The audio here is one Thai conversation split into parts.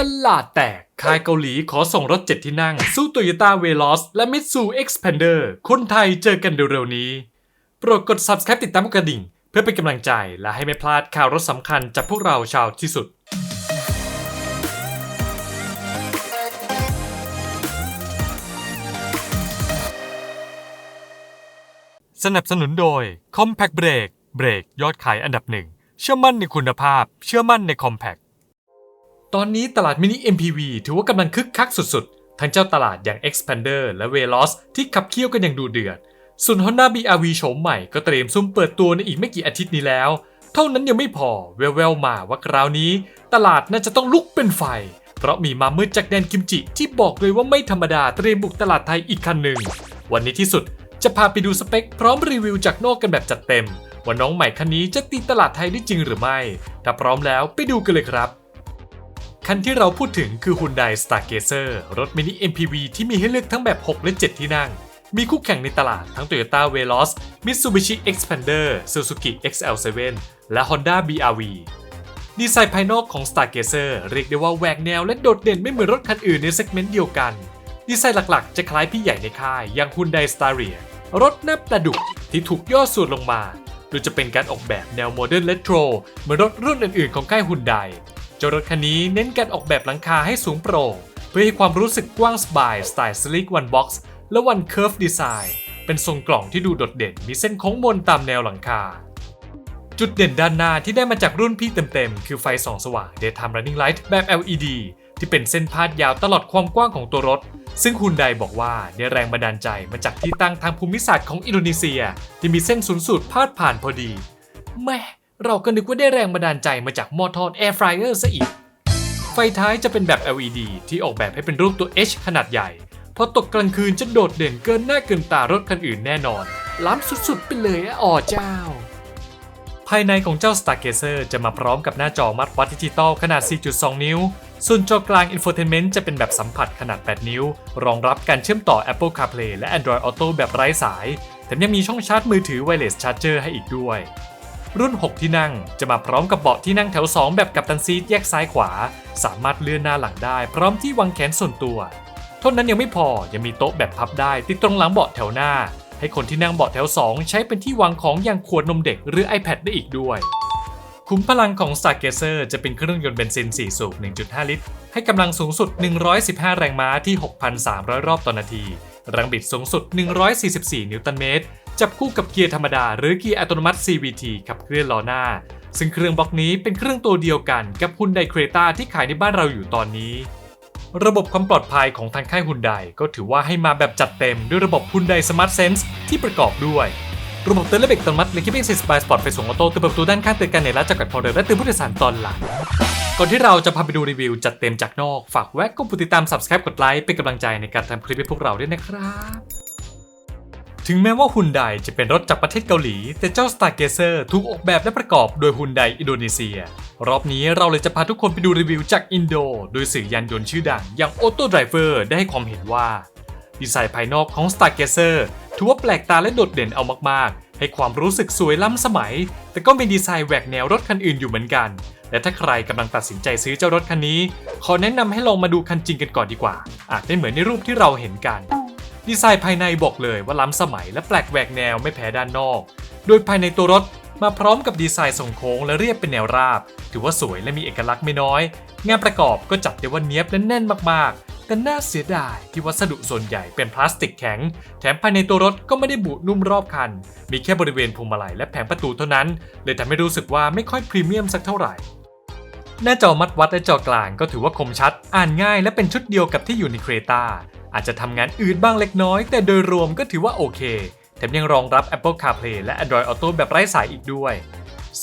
ตลาดแตก ค่ายเกาหลีขอส่งรถ7ที่นั่ง สู้ Toyota Veloz และ Mitsu Xpander คนไทยเจอกันเร็วๆนี้ โปรดกด subscribe ติดตามกระดิ่ง เพื่อเป็นกำลังใจและให้ไม่พลาดข่าวรถสำคัญจากพวกเราชาวที่สุดสนับสนุนโดย Compact Brake เบรกยอดขายอันดับหนึ่ง เชื่อมั่นในคุณภาพ เชื่อมั่นใน Compact ตอนนี้ตลาดมินิ MPV ถือว่ากำลังคึกคักสุดๆ ทั้งเจ้าตลาดอย่าง Expander และ Veloz ที่ขับเคี่ยวกันอย่างดูเดือด ส่วน Honda BRV โฉมใหม่ก็เตรียมซุ่มเปิดตัวในอีกไม่กี่อาทิตย์นี้แล้ว เท่านั้นยังไม่พอแววๆมาว่าคราวนี้ ตลาดน่าจะต้องลุกเป็นไฟ เพราะมีมามืดจากแดนกิมจิที่บอกเลยว่าไม่ธรรมดาเตรียมบุกตลาดไทยอีกคันหนึ่ง วันนี้ที่สุดจะพาไปดูสเปคพร้อมรีวิวจากนอกกันแบบจัดเต็มว่าน้องใหม่คันนี้จะตีตลาดไทยได้จริงหรือไม่ ถ้าพร้อมแล้วไปดูกันเลยครับ คันที่เราพูดถึงคือ Hyundai Stargazer รถมินิ MPV ที่มีให้เลือกทั้งแบบ 6 และ 7 ที่นั่ง มีคู่แข่งในตลาดทั้ง Toyota Veloz Mitsubishi Xpander Suzuki XL7 และ Honda BRV ดีไซน์ภายนอกของ Stargazer เรียกได้ว่าแหวกแนวและโดดเด่นไม่เหมือนรถคันอื่นในเซกเมนต์เดียวกัน ดีไซน์หลักๆ จะคล้ายพี่ใหญ่ในค่ายอย่าง Hyundai Staria รถหน้าประดุกที่ถูกย่อส่วนลงมา โดยจะเป็นการออกแบบแนวโมเดิร์นเลโทรเหมือนรถรุ่นอื่นๆของค่าย Hyundai เจ้ารถคันนี้เน้นการออกแบบหลังคาให้สูงโปร่ง เพื่อให้ความรู้สึกกว้างสบายสไตล์ Sleek One Box และ One Curve Design เป็นทรงกล่องที่ดูโดดเด่นมีเส้นโค้งมนตามแนวหลังคา จุดเด่นด้านหน้าที่ได้มาจากรุ่นพี่เต็มๆ คือไฟส่องสว่าง Daytime Running Light แบบ LED ที่เป็นเส้นพาดยาวตลอดความกว้างของตัวรถ ซึ่งคุณไดบอกว่าได้แรงบันดาลใจมาจากที่ตั้งทางภูมิศาสตร์ของอินโดนีเซีย ที่มีเส้นศูนย์สูตรพาดผ่านพอดีแม่ เราก็นึกว่าได้แรงบันดาลใจมาจากหมอทอดแอร์ฟรายเออร์ซะอีก ไฟท้ายจะเป็นแบบ LED ที่ออกแบบให้เป็นรูปตัว H ขนาดใหญ่พอตกกลางคืนจะโดดเด่นเกินหน้าเกินตารถคันอื่นแน่นอน ล้ำสุดๆไปเลยอะอ๋อเจ้า ภายในของเจ้า Stargazer จะมาพร้อมกับหน้าจอมัดวัดดิจิตอลขนาด 4.2 นิ้ว ส่วนจอกลาง Infotainment จะเป็นแบบสัมผัสขนาด 8 นิ้ว รองรับการเชื่อมต่อ Apple CarPlay และ Android Auto แบบไร้สาย แถมยังมีช่องชาร์จมือถือ Wireless Charger ให้อีกด้วย รุ่น 6 ที่นั่ง จะมาพร้อมกับเบาะที่นั่งแถว 2 แบบกัปตันซีทแยกซ้ายขวา สามารถเลื่อนหน้าหลังได้ พร้อมที่วางแขนส่วนตัวเท่านั้นยังไม่พอยังมีโต๊ะแบบพับได้ ติดตรงหลังเบาะแถวหน้า ให้คนที่นั่งเบาะแถว 2 ใช้เป็นที่วางของอย่างขวดนมเด็กหรือ iPad ได้อีกด้วยขุมพลังของ Stargazer จะเป็นเครื่องยนต์เบนซิน 4 สูบ 1.5 ลิตร ให้กำลังสูงสุด 115 แรงม้าที่ 6,300 รอบต่อนาที แรงบิดสูงสุด 144 นิวตันเมตร จับคู่กับเกียร์ธรรมดาหรือเกียร์อัตโนมัติ CVT ขับเคลื่อนล้อหน้า ซึ่งเครื่องบล็อกนี้เป็นเครื่องตัวเดียวกันกับ Hyundai Creta ที่ขายในบ้านเราอยู่ตอนนี้ ระบบความปลอดภัยของทางค่าย Hyundai ก็ถือว่าให้มาแบบจัดเต็มด้วยระบบ Hyundai Smart Sense ที่ประกอบด้วยระบบเตือนและเบรกอัตโนมัติและคิปปิ้งเซนส์บายสปอร์ตไฟสูงออโต้เตือนเปิดประตูด้านข้างเตือนการเหนื่อยล้าจากกัดพอเดินและเตือนผู้โดยสารตอนหลัง ก่อนที่เราจะพาไปดูรีวิวจัดเต็มจากนอก ฝากแวะกดติดตาม subscribe กดไลค์เป็นกำลังใจในการทำคลิปให้พวกเราด้วยนะครับ ถึงแม้ว่า Hyundai จะเป็นรถจากประเทศเกาหลี แต่เจ้า Stargazer ถูกออกแบบและประกอบโดย Hyundai อินโดนีเซีย รอบนี้เราเลยจะพาทุกคนไปดูรีวิวจากอินโด โดยสื่อยานยนต์ชื่อดังอย่าง Auto Driver ได้ให้ความเห็นว่า ดีไซน์ภายนอกของ Stargazer ถือว่าแปลกตาและโดดเด่นเอามากๆ ให้ความรู้สึกสวยล้ำสมัย แต่ก็มีดีไซน์แหวกแนวรถคันอื่นอยู่เหมือนกัน และถ้าใครกำลังตัดสินใจซื้อเจ้ารถคันนี้ ขอแนะนำให้ลองมาดูคันจริงกันก่อนดีกว่า อาจไม่เหมือนในรูปที่เราเห็นกัน ดีไซน์ภายในบอกเลยว่าล้ำสมัยและแปลกแหวกแนวไม่แพ้ด้านนอก โดยภายในตัวรถมาพร้อมกับดีไซน์ทรงโค้งและเรียบเป็นแนวราบ ถือว่าสวยและมีเอกลักษณ์ไม่น้อย งานประกอบก็จัดได้ว่าเนี้ยบและแน่นมากๆ แต่น่าเสียดายที่วัสดุส่วนใหญ่เป็นพลาสติกแข็ง แถมภายในตัวรถก็ไม่ได้บุนุ่มรอบคัน มีแค่บริเวณพวงมาลัยและแผงประตูเท่านั้น เลยทำให้รู้สึกว่าไม่ค่อยพรีเมียมสักเท่าไหร่ หน้าจอมัดวัดและจอกลางก็ถือว่าคมชัด อ่านง่ายและเป็นชุดเดียวกับที่อยู่ในเครตาอาจจะทำงานอื่นบ้างเล็กน้อย แต่โดยรวมก็ถือว่าโอเค แถมยังรองรับ Apple CarPlay และ Android Auto แบบไร้สายอีกด้วย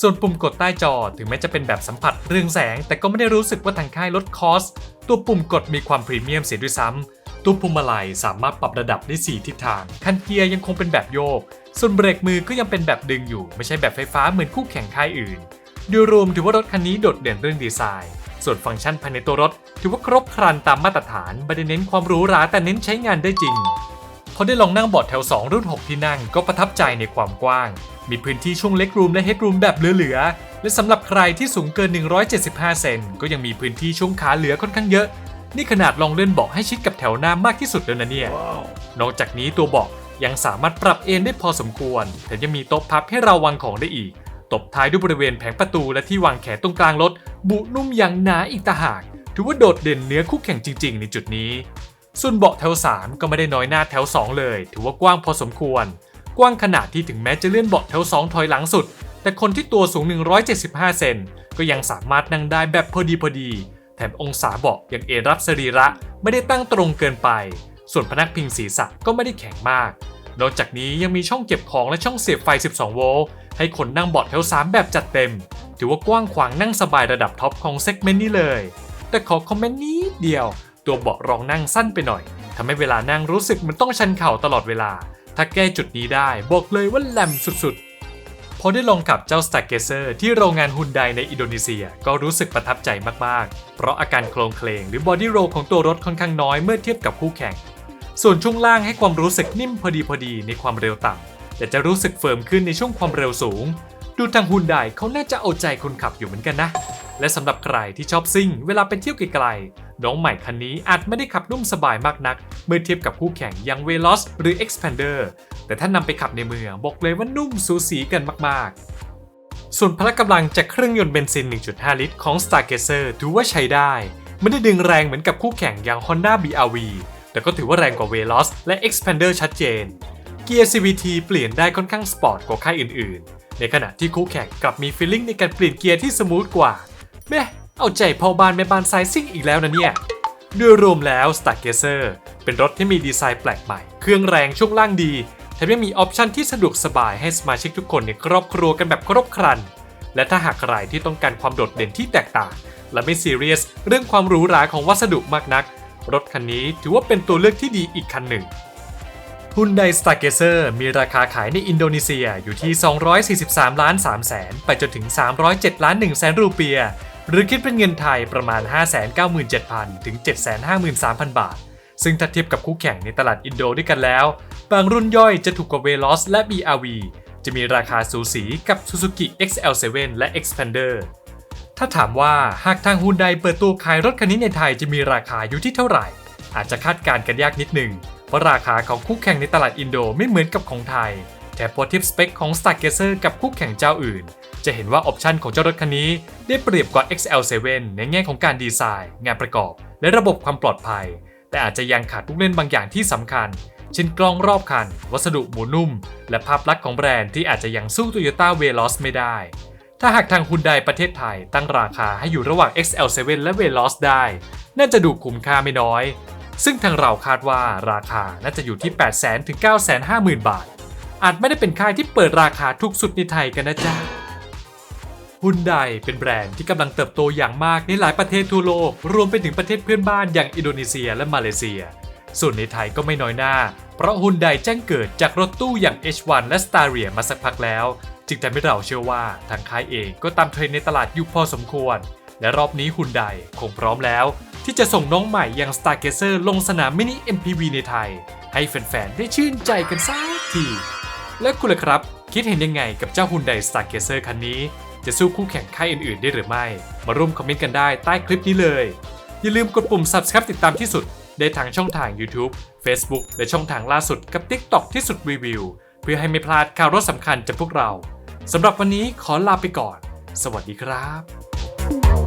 ส่วนปุ่มกดใต้จอถึงแม้จะเป็นแบบสัมผัสเรืองแสง แต่ก็ไม่ได้รู้สึกว่าทางค่ายลดคอส ตัวปุ่มกดมีความพรีเมียมเสียด้วยซ้ำตัวพวงมาลัยสามารถปรับระดับได้ 4 ทิศทาง คันเกียร์ยังคงเป็นแบบโยก ส่วนเบรกมือก็ยังเป็นแบบดึงอยู่ ไม่ใช่แบบไฟฟ้าเหมือนคู่แข่งค่ายอื่น โดยรวมถือว่ารถคันนี้โดดเด่นเรื่องดีไซน์ ส่วนฟังก์ชันภายในตัวรถ ถือว่าครบครันตามมาตรฐานไม่ได้เน้นความหรูหราแต่เน้นใช้งานได้จริงพอได้ลองนั่งบาะแถว 2 รุ่น 6 ที่นั่งก็ประทับใจในความกว้าง มีพื้นที่ช่วงเล็กรูมและเฮดรูมแบบเหลือๆ และสำหรับใครที่สูงเกิน 175 เซนก็ยังมีพื้นที่ช่วงขาเหลือค่อนข้างเยอะ นี่ขนาดลองเลื่อนเบาะให้ชิดกับแถวหน้ามากที่สุดแล้วนะเนี่ยนอกจากนี้ตัวเบาะยังสามารถปรับเอนได้พอสมควร แถมยังมีโต๊ะพับให้เราวางของได้อีก ตบท้ายด้วยบริเวณแผงประตูและที่วางแขนตรงกลางรถ บุนุ่มอย่างหนาอีกต่างหาก ถือว่าโดดเด่นเหนื้อคู่แข่งจริง ๆ ในจุดนี้ ส่วนเบาะแถว 3 ก็ไม่ได้น้อยหน้าแถว 2 เลย ถือว่ากว้างพอสมควร กว้างขนาดที่ถึงแม้จะเลื่อนเบาะแถว 2 ถอยหลังสุด แต่คนที่ตัวสูง 175 เซนก็ยังสามารถนั่งได้แบบพอดีพอดี แถมองศาเบาะยังเอนรับสรีระไม่ได้ตั้งตรงเกินไป ส่วนพนักพิงศีรษะก็ไม่ได้แข็งมาก นอกจากนี้ยังมีช่องเก็บของและช่องเสียบไฟ 12 โวลต์ให้คนนั่งเบาะแถว 3 แบบจัดเต็ม ถือว่ากว้างขวางนั่งสบายระดับท็อปของเซกเมนต์นี้เลย แต่ขอคอมเมนต์นิดเดียว ตัวเบาะรองนั่งสั้นไปหน่อยทำให้เวลานั่งรู้สึกมันต้องชันเข่าตลอดเวลา ถ้าแก้จุดนี้ได้บอกเลยว่าแหลมสุดๆ พอได้ลองขับเจ้า s t a r g a z e r ที่โรงงานฮุนไดในอินโดนีเซียก็รู้สึกประทับใจมากๆ เพราะอาการโครงเคลงหรือบอดี้โรของตัวรถค่อนข้างน้อยเมื่อเทียบกับคู่แข่ง ส่วนช่วงล่างให้ความรู้สึกนิ่มพอดีพอดีในความเร็วต่ำแต่จะรู้สึกเฟิร์มขึ้นในช่วงความเร็วสูง ดูทางฮุนไดเขาน่าจะเอาใจคนขับอยู่เหมือนกันนะ และสำหรับใครที่ชอบซิ่ง เวลาไปเที่ยวไกล น้องใหม่คันนี้อาจไม่ได้ขับนุ่มสบายมากนัก เมื่อเทียบกับคู่แข่งอย่าง Veloz หรือ Expander แต่ถ้านำไปขับในเมืองบอกเลยว่านุ่มสูสีกันมากๆ ส่วนพละกำลังจากเครื่องยนต์เบนซิน 1.5 ลิตรของ Stargazer ถือว่าใช้ได้ ไม่ได้ดึงแรงเหมือนกับคู่แข่งอย่าง Honda BRV แต่ก็ถือว่าแรงกว่า Veloz และ Expander ชัดเจน เกียร์ CVT เปลี่ยนได้ค่อนข้างสปอร์ตกว่าค่ายอื่นๆ ในขณะที่คู่แข่งกลับมีฟีลลิ่งในการเปลี่ยนเกียร์ที่สมูทกว่าแม่ เอาใจพ่อบ้านแม่บ้านไซซิ่งอีกแล้วนะเนี่ยโดยรวมแล้ว Stargazer เป็นรถที่มีดีไซน์แปลกใหม่ เครื่องแรงช่วงล่างดีแถมยังมีออปชันที่สะดวกสบายให้สมาชิกทุกคนในครอบครัวกันแบบครบครัน และถ้าหากใครที่ต้องการความโดดเด่นที่แตกต่าง และไม่ซีเรียสเรื่องความหรูหราของวัสดุมากนัก รถคันนี้ถือว่าเป็นตัวเลือกที่ดีอีกคันหนึ่ง Hyundai Stargazer มีราคาขายในอินโดนีเซียอยู่ที่ 243 ล้าน3แสนไปจนถึง 307 ล้าน1แสนรูเปีย หรือคิดเป็นเงินไทยประมาณ 597,000 ถึง 753,000 บาท ซึ่งถ้าเทียบกับคู่แข่งในตลาดอินโดด้วยกันแล้ว บางรุ่นย่อยจะถูกกว่า Veloz และ BRV จะมีราคาสูสีกับ Suzuki XL7 และ Expander ถ้าถามว่าหากทางฮุนไดเปิดตัวขายรถคันนี้ในไทยจะมีราคาอยู่ที่เท่าไหร่ อาจจะคาดการณ์กันยากนิดหนึ่ง เพราะราคาของคู่แข่งในตลาดอินโดไม่เหมือนกับของไทย แต่พอเทียบสเปคของ Stargazer กับคู่แข่งเจ้าอื่น จะเห็นว่าออปชันของเจ้ารถคันนี้ได้เปรียบกว่า XL7 ในแง่ของการดีไซน์ งานประกอบ และระบบความปลอดภัย แต่อาจจะยังขาดลูกเล่นบางอย่างที่สำคัญ เช่นกล้องรอบคัน วัสดุหมูนุ่ม และภาพลักษณ์ของแบรนด์ที่อาจจะยังสู้ Toyota Veloz ไม่ได้ ถ้าหากทางฮุนไดประเทศไทยตั้งราคาให้อยู่ระหว่าง XL7 และ Veloz ได้ น่าจะดูคุ้มค่าไม่น้อย ซึ่งทางเราคาดว่าราคาน่าจะอยู่ที่ 800,000ถึง950,000 บาทอาจไม่ได้เป็นค่ายที่เปิดราคาถูกสุดในไทยกันนะจ๊ะ ฮุนไดเป็นแบรนด์ที่กำลังเติบโตอย่างมากในหลายประเทศทั่วโลก รวมไปถึงประเทศเพื่อนบ้านอย่างอินโดนีเซียและมาเลเซีย ส่วนในไทยก็ไม่น้อยหน้า เพราะฮุนไดแจ้งเกิดจากรถตู้อย่าง H1 และ Staria มาสักพักแล้ว จึงทำให้เราเชื่อว่าทางค่ายเองก็ตามเทรนด์ในตลาดอยู่พอสมควร และรอบนี้ฮุนไดคงพร้อมแล้ว ที่จะส่งน้องใหม่อย่าง Stargazer ลงสนามมินิ MPV ในไทย ให้แฟนๆได้ชื่นใจกันสักทีและคุณล่ะครับ คิดเห็นยังไงกับเจ้า Hyundai Stargazer คันนี้ จะสู้คู่แข่งค่ายอื่นๆ ได้หรือไม่ มาร่วมคอมเมนต์กันได้ใต้คลิปนี้เลย อย่าลืมกดปุ่ม subscribe ติดตามที่สุด ได้ทางช่องทาง YouTube Facebook และช่องทางล่าสุดกับ TikTok ที่สุดรีวิว เพื่อให้ไม่พลาดข่าวรถสำคัญจากพวกเราสำหรับวันนี้ขอลาไปก่อน สวัสดีครับ